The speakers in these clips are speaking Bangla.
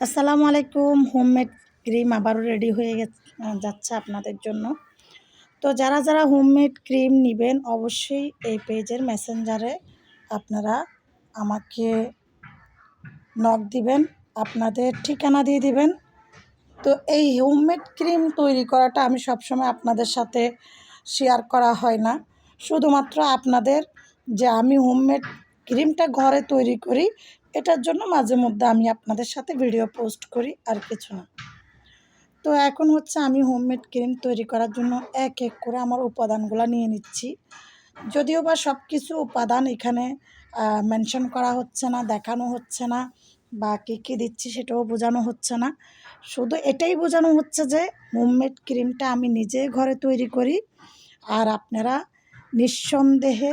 আসসালামু আলাইকুম, হোমমেড ক্রিম আবারও রেডি হয়ে যাচ্ছে আপনাদের জন্য। তো যারা যারা হোমমেড ক্রিম নেবেন, অবশ্যই এই পেজের মেসেঞ্জারে আপনারা আমাকে নক দিবেন, আপনাদের ঠিকানা দিয়ে দিবেন। তো এই হোমমেড ক্রিম তৈরি করাটা আমি সবসময় আপনাদের সাথে শেয়ার করা হয় না। শুধুমাত্র আপনাদের যে আমি হোমমেড ক্রিমটা ঘরে তৈরি করি এটার জন্য মাঝে মধ্যে আমি আপনাদের সাথে ভিডিও পোস্ট করি, আর কিছু না। তো এখন হচ্ছে আমি হোমমেড ক্রিম তৈরি করার জন্য এক এক করে আমার উপাদানগুলো নিয়ে নিচ্ছি। যদিও বা সব কিছু উপাদান এখানে মেনশন করা হচ্ছে না, দেখানো হচ্ছে না, বা কী কী দিচ্ছি সেটাও বোঝানো হচ্ছে না। শুধু এটাই বোঝানো হচ্ছে যে হোমমেড ক্রিমটা আমি নিজে ঘরে তৈরি করি, আর আপনারা নিঃসন্দেহে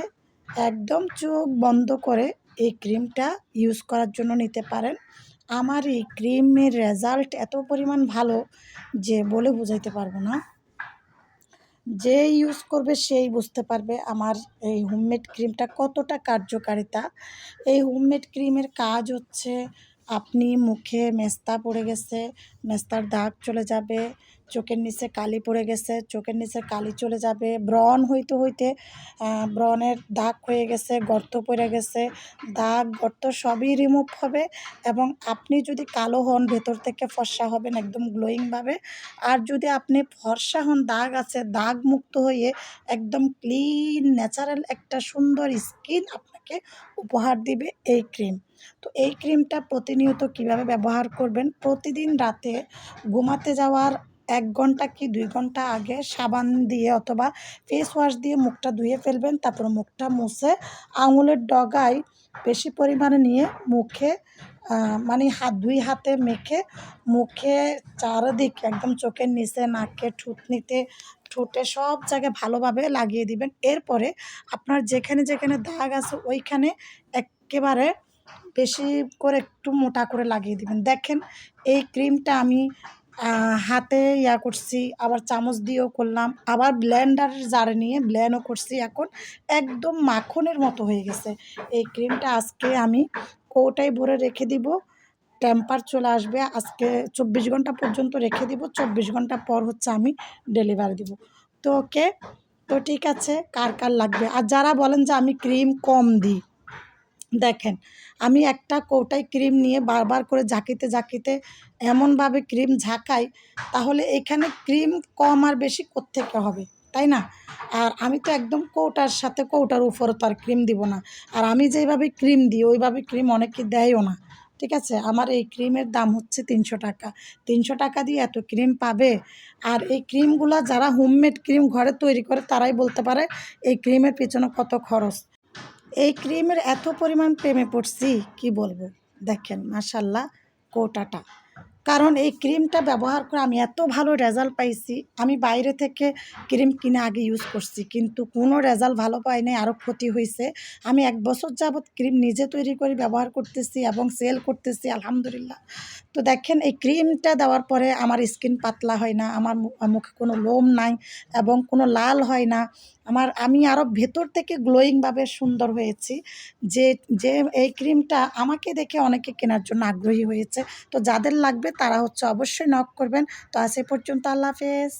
একদম চোখ বন্ধ করে এই ক্রিমটা ইউজ করার জন্য নিতে পারেন। আমার এই ক্রিমের রেজাল্ট এত পরিমাণ ভালো যে বলে বোঝাইতে পারব না। যে ইউজ করবে সেই বুঝতে পারবে আমার এই হোমমেড ক্রিমটা কতটা কার্যকারিতা। এই হোমমেড ক্রিমের কাজ হচ্ছে আপনি মুখে মেস্তা পড়ে গেছে, মেস্তার দাগ চলে যাবে, চোখের নিচে কালি পড়ে গেছে, চোখের নিচে কালি চলে যাবে, ব্রণ হইতে হইতে ব্রণের দাগ হয়ে গেছে, গর্ত পড়ে গেছে, দাগ, গর্ত সবই রিমুভ হবে এবং আপনি যদি কালো হন, ভেতর থেকে ফর্সা হবেন, একদম গ্লোয়িংভাবে আর যদি আপনি ফর্সা হন, দাগ আছে, দাগ মুক্ত হয়ে একদম ক্লিন ন্যাচারাল একটা সুন্দর স্কিন আপনাকে উপহার দিবে এই ক্রিম। তো এই ক্রিমটা প্রতিনিয়ত কীভাবে ব্যবহার করবেন? প্রতিদিন রাতে ঘুমাতে যাওয়ার এক ঘণ্টা কি দুই ঘণ্টা আগে সাবান দিয়ে অথবা ফেস ওয়াশ দিয়ে মুখটা ধুয়ে ফেলবেন, তারপর মুখটা মুছে আঙুলের ডগায় বেশি পরিমাণে নিয়ে মুখে মানে হাত, দুই হাতে মেখে মুখে চারদিক একদম চোখের নিচে, নাকে ঠুটনিতে ঠোঁটে সব জায়গায় ভালোভাবে লাগিয়ে দিবেন। এরপরে আপনার যেখানে যেখানে দাগ আছে ওইখানে একেবারে বেশি করে একটু মোটা করে লাগিয়ে দিবেন। দেখেন, এই ক্রিমটা আমি হাতে ইয়া করছি, আবার চামচ দিয়েও করলাম, আবার ব্লেন্ডারের জারে নিয়ে ব্লেন্ডও করছি এখন, একদম মাখনের মতো হয়ে গেছে। এই ক্রিমটা আজকে আমি কৌটায় ভরে রেখে দিব টেম্পার চলে আসবে। আজকে চব্বিশ ঘণ্টা পর্যন্ত রেখে দিব, চব্বিশ ঘণ্টা পর হচ্ছে আমি ডেলিভারি দিব। তো ওকে, তো ঠিক আছে, কার কার লাগবে? আর যারা বলেন যে আমি ক্রিম কম দিই, দেখেন, আমি একটা কৌটায় ক্রিম নিয়ে বারবার করে ঝাঁকিতে ঝাঁকিতে এমনভাবে ক্রিম ঝাঁকাই, তাহলে এখানে ক্রিম কম আর বেশি কোত্থেকে হবে? তাই না? আর আমি তো একদম কৌটার সাথে কৌটার উপরে তো আর ক্রিম দিব না। আর আমি যেভাবে ক্রিম দিই, ওইভাবে ক্রিম অনেকে দেয়ও না। ঠিক আছে? আমার এই ক্রিমের দাম হচ্ছে তিনশো টাকা। তিনশো টাকা দিয়ে এত ক্রিম পাবে? আর এই ক্রিমগুলো যারা হোমমেড ক্রিম ঘরে তৈরি করে, তারাই বলতে পারে এই ক্রিমের পেছনে কত খরচ। এই ক্রিমের এত পরিমাণ প্রেমে পড়ছি, কি বলব? দেখেন মাসাল্লাহ কোটাটা। কারণ এই ক্রিমটা ব্যবহার করে আমি এত ভালো রেজাল্ট পাইছি। আমি বাইরে থেকে ক্রিম কিনে আগে ইউজ করছি, কিন্তু কোনো রেজাল্ট ভালো পাই নাই আরও ক্ষতি হয়েছে আমি এক বছর যাবৎ ক্রিম নিজে তৈরি করে ব্যবহার করতেছি এবং সেল করতেছি, আলহামদুলিল্লাহ। তো দেখেন, এই ক্রিমটা দেওয়ার পরে আমার স্কিন পাতলা হয় না, আমার মুখে কোনো লোম নাই এবং কোনো লাল হয় না। আমার, আমি আরও ভেতর থেকে গ্লোয়িংভাবে সুন্দর হয়েছি। যে যে এই ক্রিমটা আমাকে দেখে অনেকে কেনার জন্য আগ্রহী হয়েছে। তো যাদের লাগবে তারা হচ্ছে অবশ্যই নক করবেন। তো আজ এ পর্যন্ত আল্লাহ হাফেজ।